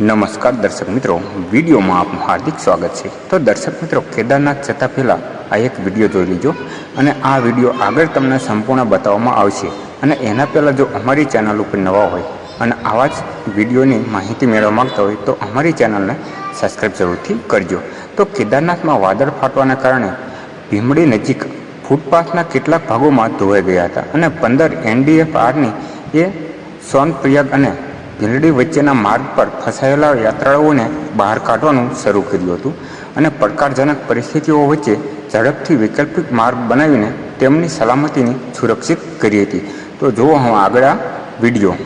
નમસ્કાર દર્શક મિત્રો, વિડીયોમાં આપનું હાર્દિક સ્વાગત છે. તો દર્શક મિત્રો, કેદારનાથ જતાં પહેલાં આ એક વીડિયો જોઈ લીજો અને આ વીડિયો આગળ તમને સંપૂર્ણ બતાવવામાં આવશે. અને એના પહેલાં જો અમારી ચેનલ ઉપર નવા હોય અને આવા જ વિડીયોની માહિતી મેળવવા માગતા હોય, તો અમારી ચેનલને સબસ્ક્રાઈબ જરૂરથી કરજો. તો કેદારનાથમાં વાદળ ફાટવાના કારણે ભીમડી નજીક ફૂટપાથના કેટલાક ભાગોમાં ધોવાઈ ગયા હતા અને પંદર એનડીએફ આરની એ સોનપ્રયાગ અને ભીલડી વચ્ચેના માર્ગ પર ફસાયેલા યાત્રાળુઓને બહાર કાઢવાનું શરૂ કર્યું હતું અને પડકારજનક પરિસ્થિતિઓ વચ્ચે ઝડપથી વૈકલ્પિક માર્ગ બનાવીને તેમની સલામતીને સુરક્ષિત કરી હતી તો જુઓ હું આગળ આ વીડિયો